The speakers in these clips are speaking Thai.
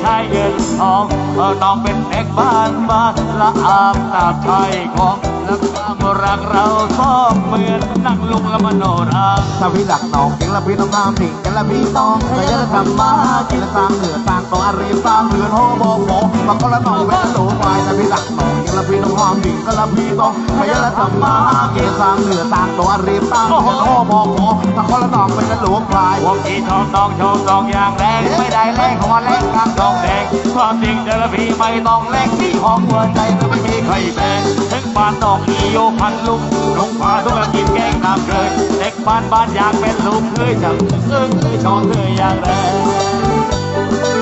ใช่เงินทองเออน้องเป็นเด็กบ้านบ้านละอาบตาไทยของและความรักเราชอบเหมือนนั่งลุงและมโนราถ้าพี่หลักน้องเก่งและพี่ต้องทำสิ่งกันและพี่ต้องขยันทำมาหากินและสร้างเหนือสร้างตัวอารีสร้างเรือนโฮโบโบมาก็ละน้องเวลาหลูควายถ้าพี่หลักน้อง ละพี่ต้องทำสิ่งกันและพี่ต้องขยันและทำมาหากินสร้างเหนือสร้างตัวอรีสร้างเรือนโฮโบโบมาก็ละน้องเป็นหลูควายพวกที่ชอบน้องชอบน้องอย่างแรงไม่ได้แรงหัวแรงข้างทองแดงความจริงเจอพี่ไม่ต้องแรงที่ของหัวใจก็ไม่มีใครแปลงถึงบ้านน้องอีโยพันลุงลงพาทุกกินแกงน้ำเกยเด็กบ้านบ้านอยากเป็นลูกเคยจังซึ่งชอบเธออย่างแร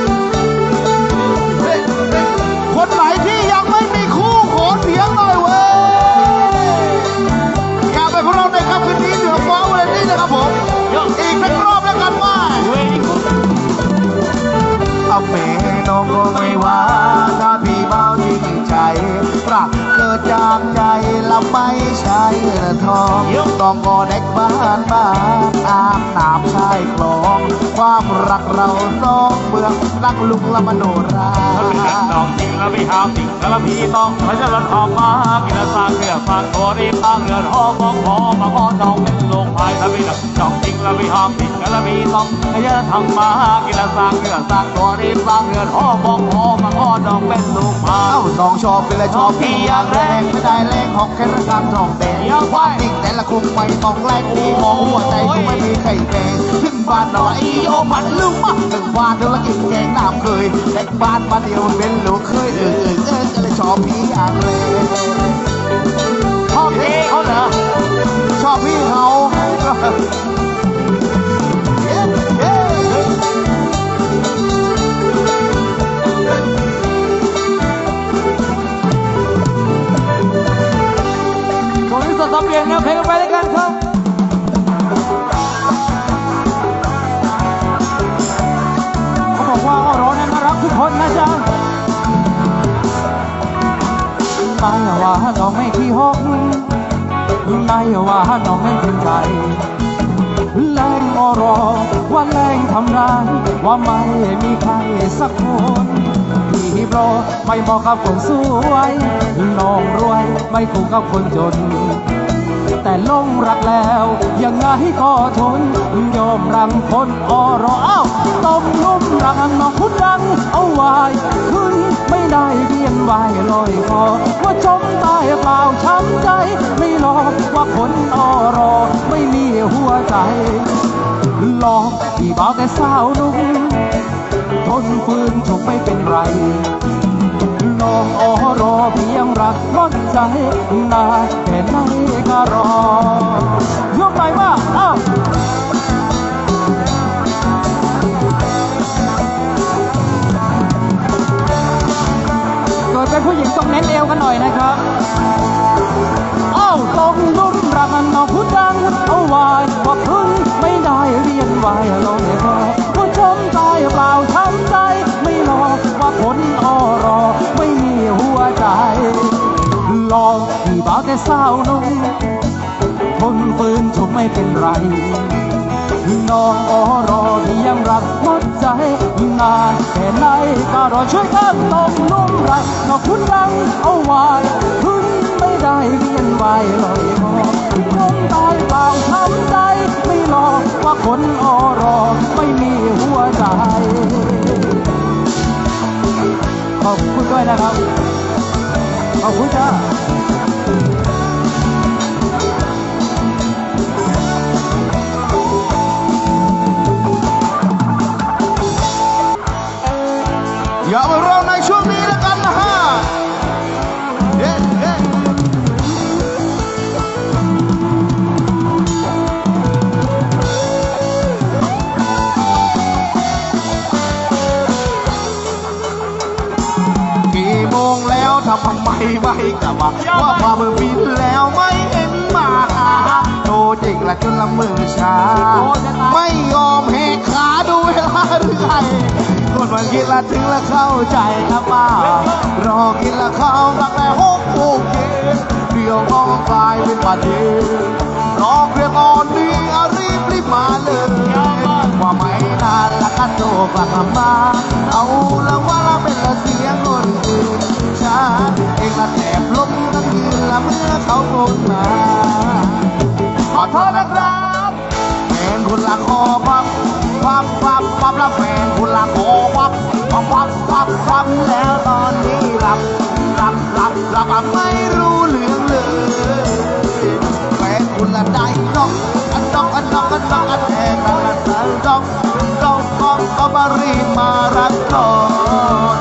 ง ว่าถ้าพี่เมาจริงใจรักเกิดจากาไม่ใช่เงินทองต้องก็เด็กบ้านบ้านอาบน้ำชายคลอง ความรักเราสองเมืองรักลุงละมโนราถ้าเป็นกันน้องจริงแล้วพี่หามจริงแล้วพี่ต้องพระเจ้าลันทองมากินสร้างเนื้อสร้างตัวรีบตั้งเงินหอมองขอมาขอน้องเป็นลงพายถ้าพี่น้องจริงแล้วพี่หามจริงแล้วพี่ต้องพระเจ้าทำมากินสร้างเนื้อสร้างตัวรีบตั้งเงินหอมองขอมาขอน้องเป็นลูกพายเอ้าน้องชอบเป็นไรชอบพี่อย่างแรงไม่ได้แรงของแค่ระการทองแดงความจริงแต่ละคงไม่ต้องแรงดีมองหัวใจคงไม่มีใครแบ่งขึ้นบ้านหน่อยโอมันลืมมาหนึ่งบ้านธุรกิจแกงน้ำเคยเด็กบ้านมาเดียวเป็นลูกเคยเออ ไม่มีใครสักคนที่โปรไม่บอกกับคนสวยน้องรวยไม่ถูกกับคนจน แต่ลงรักแล้วยังไงก็ทนยอมรังคนอรออ้าวต้มนุ่มรังน้องพุดรังเอาไว้ขึ้นไม่ได้เวียนวายลอยคอว่าจมตายเปล่าช้ำใจ ไม่หลอกว่าคนอรอไม่มีหัวใจหลอกที่บอกแต่สาวนุ่ม นฟืนชกไม่เป็นไร น้องอรอเพียงรักหมดใจนาแค่ไหนก็รอยกหน่อยว่าอ้าวเกิดเป็นผู้หญิงต้องเน้นเอวกันหน่อยนะครับอ้าวตรงนุ่มรักมันนอกพูดดังเอาไว้ว่าพึ่งไม่ได้เรียนไว้ลงเลยว่าผู้ชมตายเปล่า ว่าคนอรอไม่มีหัวใจหลอกที่บ่าวแต่สาวนุ่มทนฝืนชมไม่เป็นไร น้องอรอที่ยังรักหมดใจนานแค่ไหนก็รอช่วยกันตรงนุ่มรักนอกคุณดังเอาไว้พึ่งไม่ได้เวียนวายลอยคอคงตายเปล่าช้ำใจไม่หลอว่าคนอรอไม่มีหัวใจ อบคุณด้วยนะครับ ขอบคุณจ้าอย่า ไมไม่กลับมาว่าความือบินแล้วไม่เห็นมาโตเจ็กละจนละมือชา ไม่ยอมแหกขาดูเวลาเรื่อยคนมันกินละถึงละเข้าใจนะป้ารอกินละเข้ารักแต่หกโอเคเดี๋ยวมองกลายเป็นประเด็น รอเพียงอ่อนดีอารีบมาเลยว่าไม่นานละกันโดกลับมาเอาละว่าละเป็นละเสียงคนอื่นฉันเองละแทบล้มทั้งยืนละเมื่อเขาโกนมาขอโทษนะครับแฟนคุณละคอพับพับพับพับล้วแฟนคุณละคอพับพับพับพับพับแล้วตอนนี้หลับหลับหลับหลับอะไม่รู้เรื่องเลย นคุณละได้ดอกอันดอกอันดอกอันดอกอันแทงอันละสารดอกดอกดอกก็มารีมารักก่อน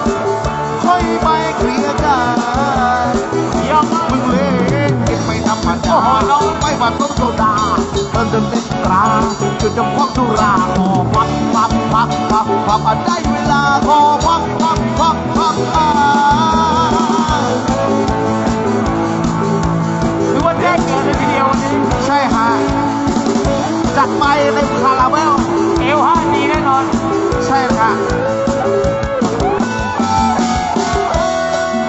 ค่อยไปเคลียร์กันมึงเล่นกินไม่ธรรมดาน้องไปมาต้มโซดาเดินเดินเล่นตราจุดจำพวกสุราคอพับพับพับพับพับอะได้เวลาคอพับพับพับพัก ใช่ฮะจัดไปในคาราเบลเอวห้าดีแน่นอน ใช่ค่ะ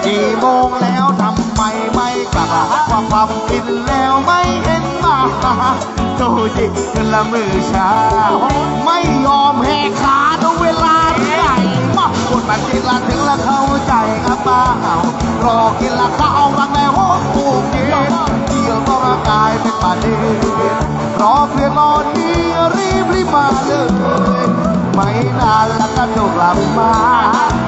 กี่โมงแล้วทำไมไม่กลับว่าความกินแล้วไม่เห็นมาดูจิขึ้นละมือช้าไม่ยอมแหกขาดูเวลาที่ไหน มาคนมันกินละถึงละเข้าใจครับป้าเอารอกินละข้าวรังแล้วโอ้โหเกินเกี่ยวต้องร่างกายเป็นป่าเด็นรอเพียงนอนนี้รีบรีบมาเลย ไม่นานแล้วก็จบกลับมา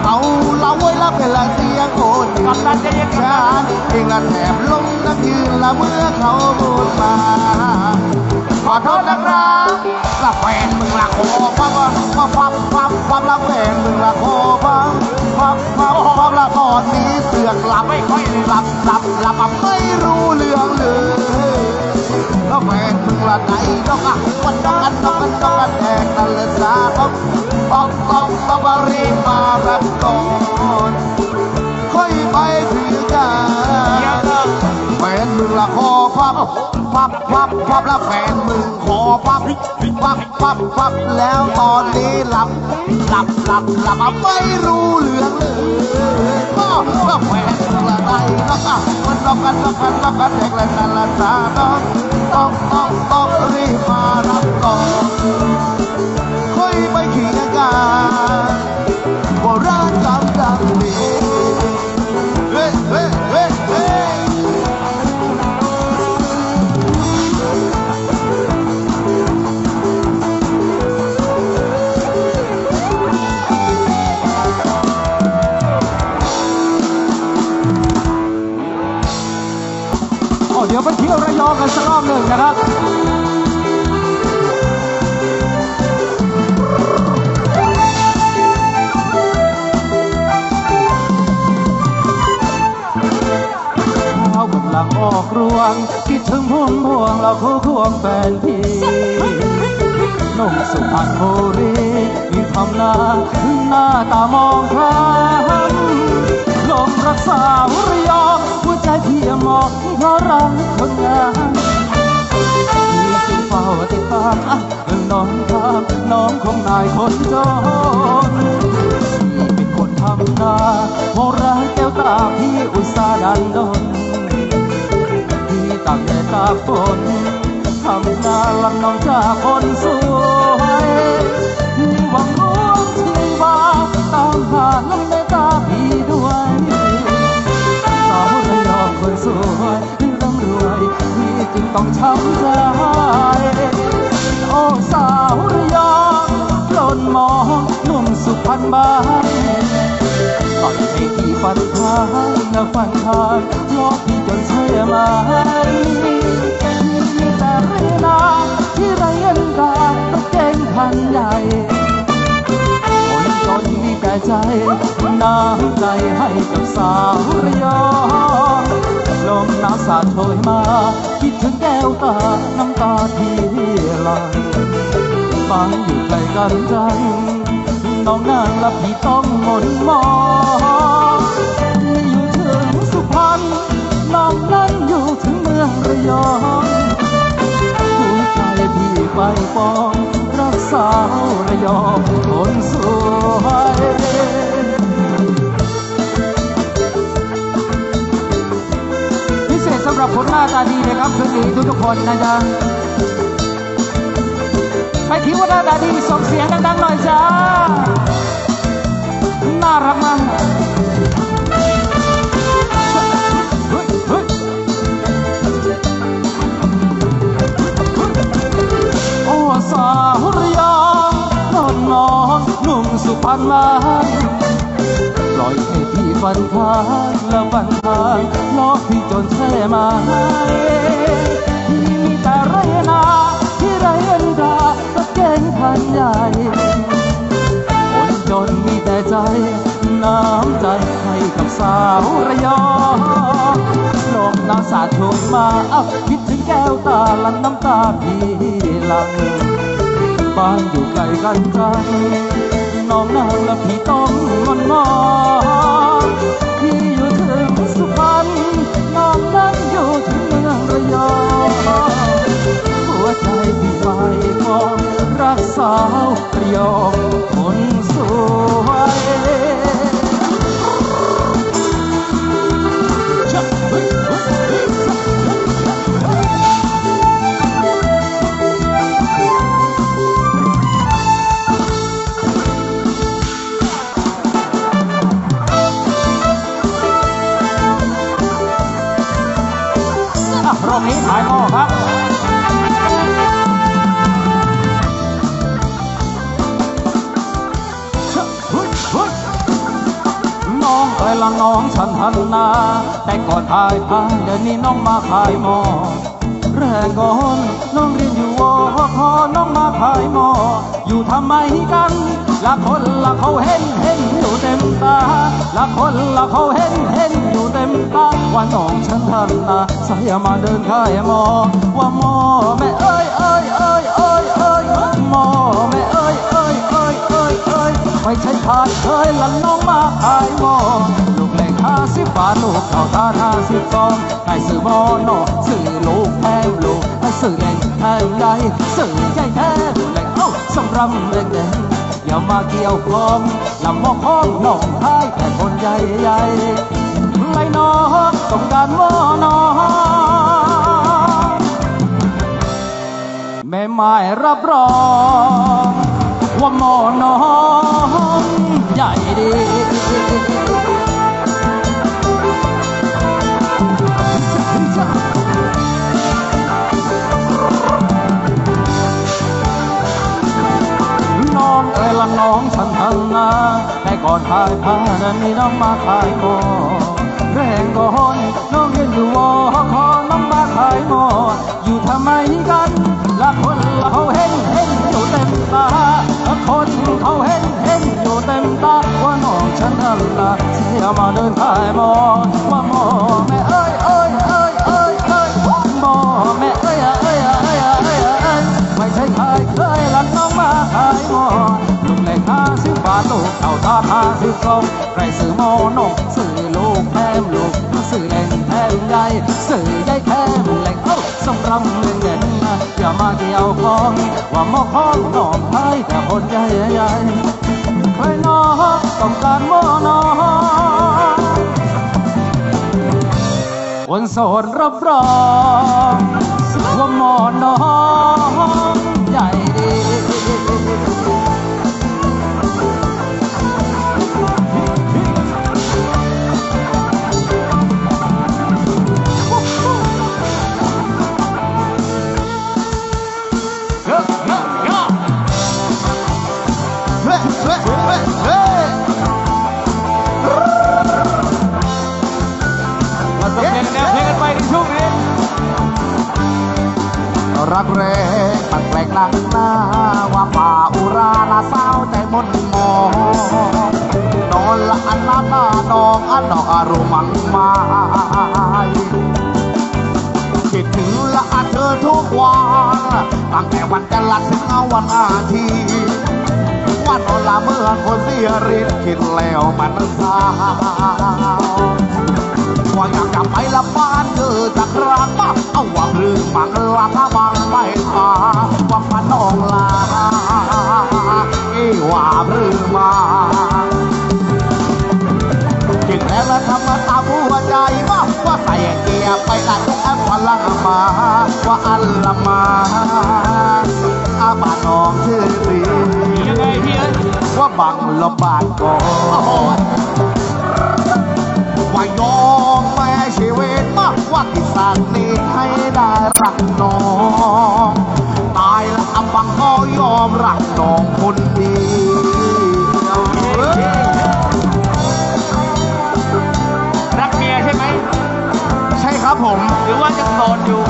เอาละไว้ละเป็นละเสียงโคนกำลังจะเรียกฉันเองละแถบลงนักยืนละเมื่อเขาพูดมา ขอโทษนะครับละแฟนมึงละโคพับพับพับพับพับละแฟนมึงละโคพับพับพับพับละตอนนี้เสือกหลับไม่ค่อยหลับหลับหลับไม่รู้เรื่องเลย แล้วแฟนมึงละไหนดอกอะวันดอกอันดอกอันดอกอันแดงนั่นเลยสาต้องต้องต้องต้องมารีบมารับก่อนค่อยไปถือกันแฟน มึงละคอพับพับพับพับแล้วแฟนมึงคอพับพับพับพับแล้วตอนนี้หลับหลับหลับหลับไม่รู้เรื่องเลยก็ก็แฟนมึงละไหนดกอะวันดอกอันดอกอันดอกอันแดงนั่นลยสาต้องต้องต้องต้องรีบมารับก่อนค่อยไปขียนกัน เพราะรักคนงามพี่จึงเฝ้าติดตามอะน้องทามน้องคงนายคนจนพี่เป็นคนทำนาโมรักแก้วตาพี่อุตส่าห์ดันดนพี่ตากแดดตาฝนทำนาลำน้องจากคนสวยพี่หวังรวมชีวาตามหาน้ำในตาพี่ด้วย คนสวยร่ำรวยพี่จึงต้องช้ำใจโอ้สาวระยองหล่นมองหนุ่มสุพรรณบ้านตอนให้พี่ฟันทางนะฟันทางเพราะพี่จนเชื่อไหมพี่ ใจน้ำใจให้กับสาวระยองลมหนาวสาดโชยมา คิดถึงแก้วตา น้ำตาที่หลังฟังอยู่ไกลกันจังน้องนางและพี่ต้องหมนมองนี่อยู่ถึงสุพรรณน้องนั้นอยู่ถึงเมืองระยองหัวใจพี่ไปปองรักสาวระยองคนสวย สำหรับคนหน้าตาดีนะครับคืนนี้ทุกๆคนนะจ๊ะใครคิดว่าหน้าตาดีส่งเสียงดังๆหน่อยจ้าน่ารักมากโอ้สาวระยองนอนนอนหนุ่มสุพรรณมา ปล่อยให้พี่ฝันค้างและฝันค้างล้อพี่จนแช่มาพี่มีแต่ไรนาที่ไรเอ็นดาตะเก่งพันใหญ่คนจนมีแต่ใจ น้ำใจให้กับสาวระยองลมน้ำสาดโชยมาเอ้าคิดถึงแก้วตาลันน้ำตาพี่หลังบ้านอยู่ไกลกันจัง น้องนางและพี่ต้องมันมอพี่อยู่ถึงสุพรรณน้องนั้นอยู่ถึงเมืองระยองหัวใจพี่ไฟฟองรักสาวระยองคนสวย อะรอบนี้ขายหม้อครับน้องเอ้ยละน้องฉันหันนาแต่ก่อนขายผ้าเดี๋ยวนี้น้องมาขายหม้อแรงก่อนน้องเรียนอยู่ น้องมาขายหมออยู่ทำไมกันละคนละเขาเห็นเห็นอยู่เต็มตาละคนละเขาเห็นเห็นอยู่เต็มตาว่าน้องฉันทันนาใส่มาเดินขายหมอว่าหมอแม่เอ้ยเอ้ยเอ้ยเอ้ยเอ้ยหมอแม่เอ้ยเอ้ยเอ้ยเอ้ยเอ้ยไม่ใช่ขาดเคยละน้องมาขายหมอ กเล็กห้าสิบบาทลูกเท่าทานห้าสิบสองให้ซื้อหม้อนอซื้อลูกแพงลูกให้ซื้อเองแพงใหญ่ซื้อใหญ่แท้เล็กเอ้าสำรำเล็กเองอย่ามาเกี่ยวข้องลำมอข้องน้องทายแต่คนใหญ่ใหญ่ไรน้องต้องการหม้อนอแม่ไม้รับรองว่าหมอน้องใหญ่ดี เอ้ยละน้องฉันทันนาแต่ก่อนขายผ้าเดี๋ยวนี้น้องมาขายหมอแรงก่อนน้องเรียนอยู่วอขอน้องมาขายหมออยู่ทำไมกันละคนละเขาเห็นเห็นอยู่เต็มตาละคนเขาเห็นเห็นอยู่เต็มตาว่าน้องฉันทันนาเสียมาเดินขายหมอว่าหมอแม่เอ้ยเอ้ยเอ้ยเอ้ยเอ้ยหมอแม่เอ้ยเอ้ยเอ้ยเอ้ยเอ้ยไม่ใช่ขายเคยลันน้องมาขายหม้ ลูกเต่าทาห้าสิบสองใครซื้อหม้อนกซื้อลูกแถมลูกซื้อเล่นแถมใหญ่ซื้อใหญ่แถมเล็กเอ้าสำรำเล่นเด่นอย่ามาเกี่ยวข้องว่าหม้อของนองขายแต่คนใหญ่ใหญ่ใครนอต้องการมอนองวันโสดรับรองว่าหมอน้องใหญ่ดี รักแร้มันแปลกนักหน้าว่าป่าอุราละเศร้าใจมนมองนอนละอันละหน้าน้องอันดอกอารมังมาคิดถึงละอันเธอทุกวันตั้งแต่วันจันทร์ละถึงวันอาทิตย์วันนอนละเมื่อคนเสียฤทธิ์คิดแล้วมันเศร้าว่าอยากกลับไปละบ้านเกิดจากรักมา เอาว่าหรือมังลาถ้าบังไม่พาว่าพันองลาเอว่าหรือมาจิตแล้วทำมาตามหัวใจว่าว่าใส่เกียร์ไปละทุกอันพลังมาว่าอันละมาอาบานองชื่อปีว่าบังละบาดก่อนว่ายอมแม่ชีวิตมา กว่าที่สร้างนี้ให้ได้รักน้อง ตายแล้วอำบังก็ยอมรักน้องคนเดียวรักเมียใช่ไหม ใช่ครับผม หรือว่ายังโสดอยู่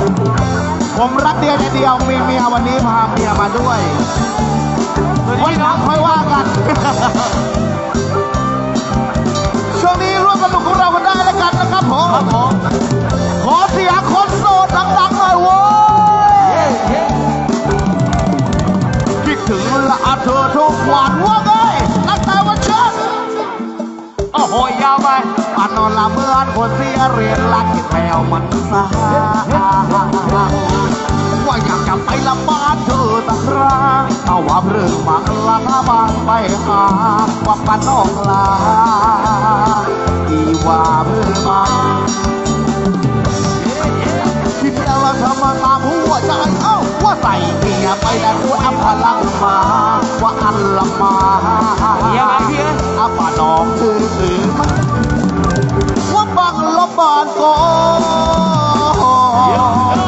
ผมรักเดียวใจเดียวมีเมียวันนี้พาเมียมาด้วยวันหลังค่อยว่ากัน ช่วงนี้ร่วมสนุกของเรากันได้แล้วกันนะครับผมาเธอทุกวันว่าไงตั้งแต่วันเชิญโอ้โหยาวไปปานนอนละเมื่อนคนเสียเรียนรักที่แถวมันซาว่าอยากจะไปละบ้านเธอตะคราเอาว่าเรื่องมังละบ้านไปหาว่าปานนองลาอีว่าเพื่อมาคิดแล้วทำมาตามหัวใจเอ้า ว่าใส่เมียไปแต่ตัวอัมพลังมา ว่าอันละมายังไงพี่เอ้ยอาป่าน้องคือถือมันว่าบังลบบานก่อน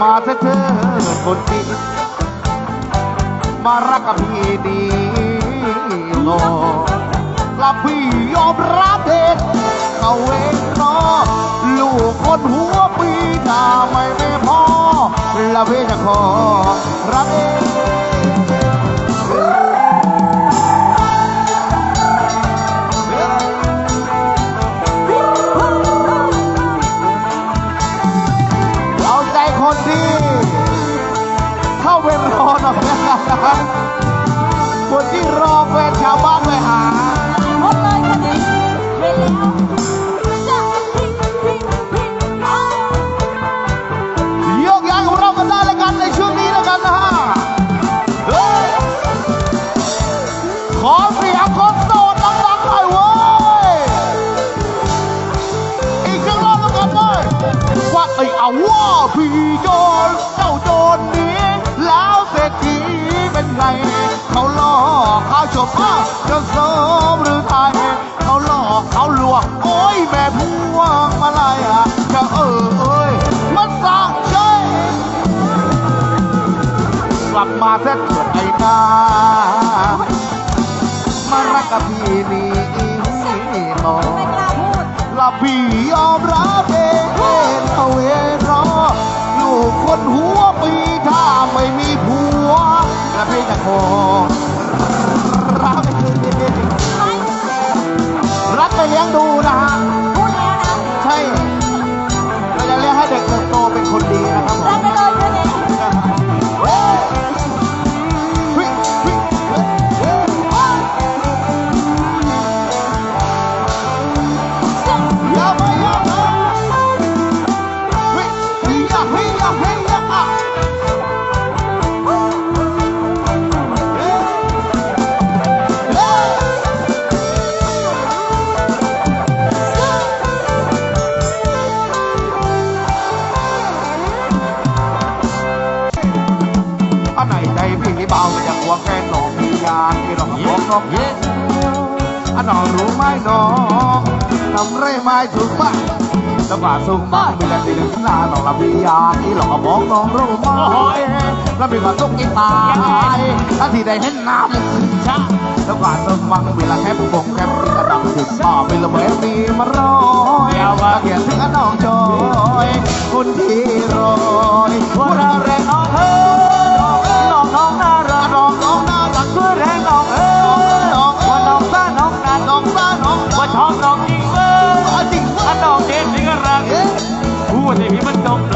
มาเธอเธอคนดีมารักกับพี่ดีโลกลับพี่ยอมรับเด็กเขาเองเนาะลูกคนหัวปีตาไม่ไม่พอละพี่จะขอรับเอง นะครับคนที่รอแฟนชาวบ้านไปหา หมดเลยค่ะนี่เวลาจะพิงพิงพิงเอาโยกย้ายของเรากันได้แล้วกันในช่วงนี้แล้วกันนะฮะเฮ้ยขอเสียงคนโสดดังๆหน่อยเว้ย อีกครั้งรอบแล้วกันเลยว่าไอ้เอาว่าพี่โจรเไง เขาหลอกเขาชมอ้าวจะสมหรือไทยเขาหลอกเขาลวงโอ้ยแม่พวงมาลายอะจะเออเอ้ยมันสะใจกลับมาเสร็จเถิดไอ้นามารักกับพี่นี่อไม่กล้าพูดละพี่ยอมรับเองเอาเองรอ คนหัวปีถ้าไม่มีผัวและพี่จะขอรักเองรักไปเลี้ยงดูนะฮะพูดแล้วนะใช่เราจะเลี้ยงให้เด็กเติบโตเป็นคนดีนะครับผม ป่าไม่อยากหัวแฟนหลอกมีงานไม่หลอกหลอกหลอกอันน้องรู้ไหมน้องทำไรไม่ถูกป่ะลำบากสูงมากมีแต่ตีหนึ่นหน้าน้องรับียาที่หลอกบอกน้องรู้ไหมแล้วมีความสุขที่ตายถ้าที่ได้เห็นน้ำชะลำบากสูงมางเวลาแคบบกแคบกระดังถึงป่อเป็นละเมอดีมารอยมาเกียรติอันน้องจอยคนที่รอยวกเราแรงอ้อเฮ้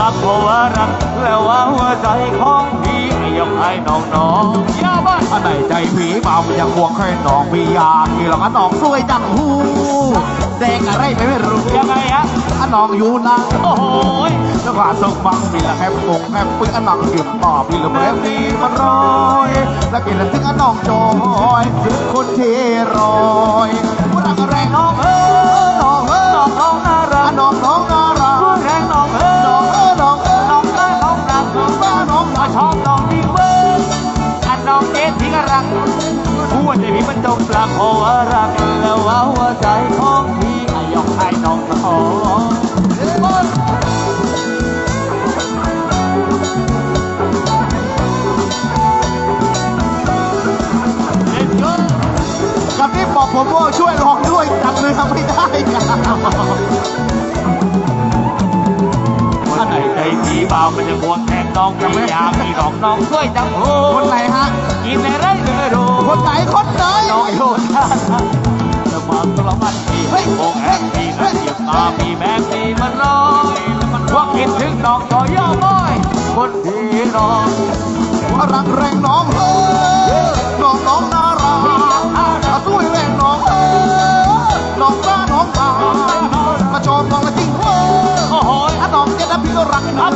มักเพราะว่ารัก แล้วว่าหัวใจของพี่ไม่ยอมให้น้องน้องยาบ้าอันไหนใจผีเมามันยังห่วงแค่น้องพี่อยากี่หรอกอันน้องสวยจังหูแดงอะไรไม่ไม่รู้ยังไงฮะอันน้องอยู่นะโอ้โหยแล้วกว่าส่งบังมีละแคบวงแคบปืนอันน้องยืมต่อพี่ละเบมีมันร้อยแล้วกินแล้วถึงอันน้องจอยคนที่รอยรักแรงน้องเอ้ พูดที่พี่มันจมหลักเพราะว่ารักแล้วว่าหัวใจของพี่ไม่ยอมให้น้องน้อง Let's go กับนี่บอกผมว่าช่วยร้องด้วยจังเลยทำไม่ได้กันไหนใจผีบ่ามันจะควงแทงน้องไม่อยากมีน้องน้องช่วยจังโหคนไหนฮะกินในไรก็ไม่รู้ คนไหนคนไหนน้องโยนท่าจะมาตละมันมีโองแหงมีมันเหยียบตามีแมงมีมันลอยแล้วมันว่าคิดถึงน้องก็ย่อม้อย คนที่รอว่ารักแรงน้องเฮ้ยน้องน้องน่ารักเอาสู้แรงน้องเฮ้ยน้องซ่าน้องตา มาชมน้องละจริงเฮ้ยโอ้โหถ้าน้องเจ็ดพี่ก็รักนะ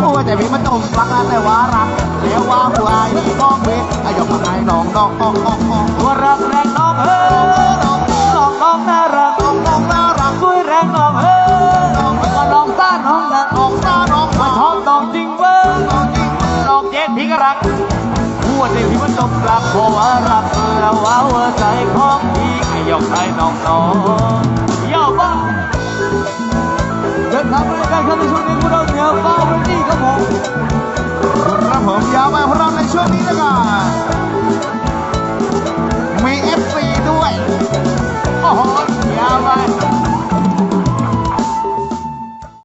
โอ้ยแต่พี่มันจมรักแต่ว่ารักแล้วว่าหัวไอ้น้องเว้ยไอ้ยอมมาให้น้องน้องน้องน้องน้องว่ารักแรงน้องเฮ้ยน้องน้องน่ารักน้องน้องน่ารักช่วยแรงน้องเฮ้ยว่าน้องซ่าน้องนะน้องซ่าน้องว่าชอบน้องจริงเว้ยน้องจริงน้องเจ๊พี่ก็รักหัวใจพี่มันจมรักเพราะว่ารักแล้วว่าหัวใจของพี่ไม่ยอมให้น้องน้องย่าบ้า เดินทางไปกันครับในช่วงนี้ผู้เราเหนือฟ้าเรนนี่ครับผมครับผมยาวไปาพงเราในช่วงนี้แล้วกันมีเอฟซีด้วยโอ้โห